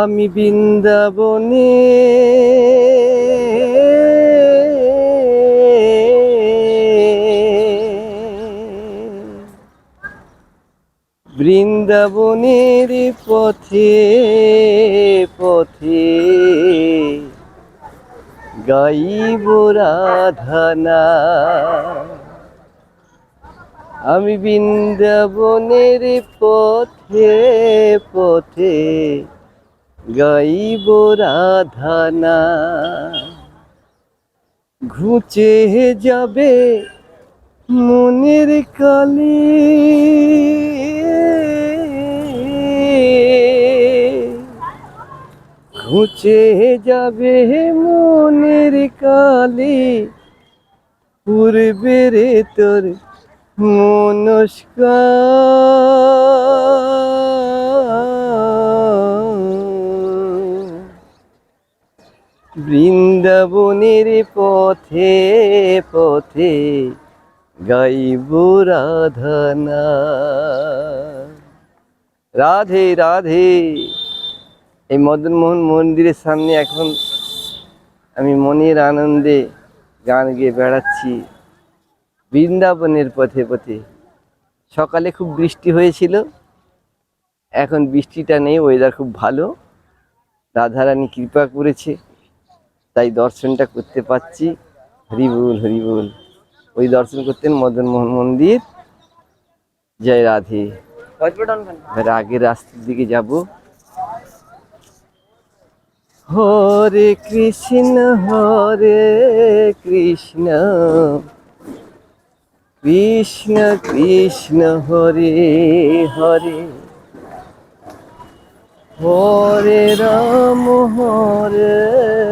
আমি বৃন্দাবনে বৃন্দাবনের পথে পথে গাইব রাধানা। আমি বৃন্দাবনের পথে পথে গাইব রাধানা। ঘুচে যাবে মনের কালি। ঘুচে যাবে মনের কালি। পূর্বের তোর মনস্কার। বৃন্দাবনের পথে পথে গাইব রাধানা রাধে রাধে। এই মদনমোহন মন্দিরের সামনে এখন আমি মনের আনন্দে গান গেয়ে বেড়াচ্ছি। বৃন্দাবনের পথে পথে। সকালে খুব বৃষ্টি হয়েছিল। এখন বৃষ্টিটা নেই ওয়েদার খুব ভালো। রাধারানী কৃপা করেছে। তাই দর্শনটা করতে পাচ্ছি। হরিবুল হরিবুল ওই দর্শন করতেন মদন মোহন মন্দির। জয় রাধে। এবার আগের রাস্তার দিকে যাব। হরে কৃষ্ণ হরে কৃষ্ণ। কৃষ্ণ কৃষ্ণ, হরে হরে। হরে রাম, হরে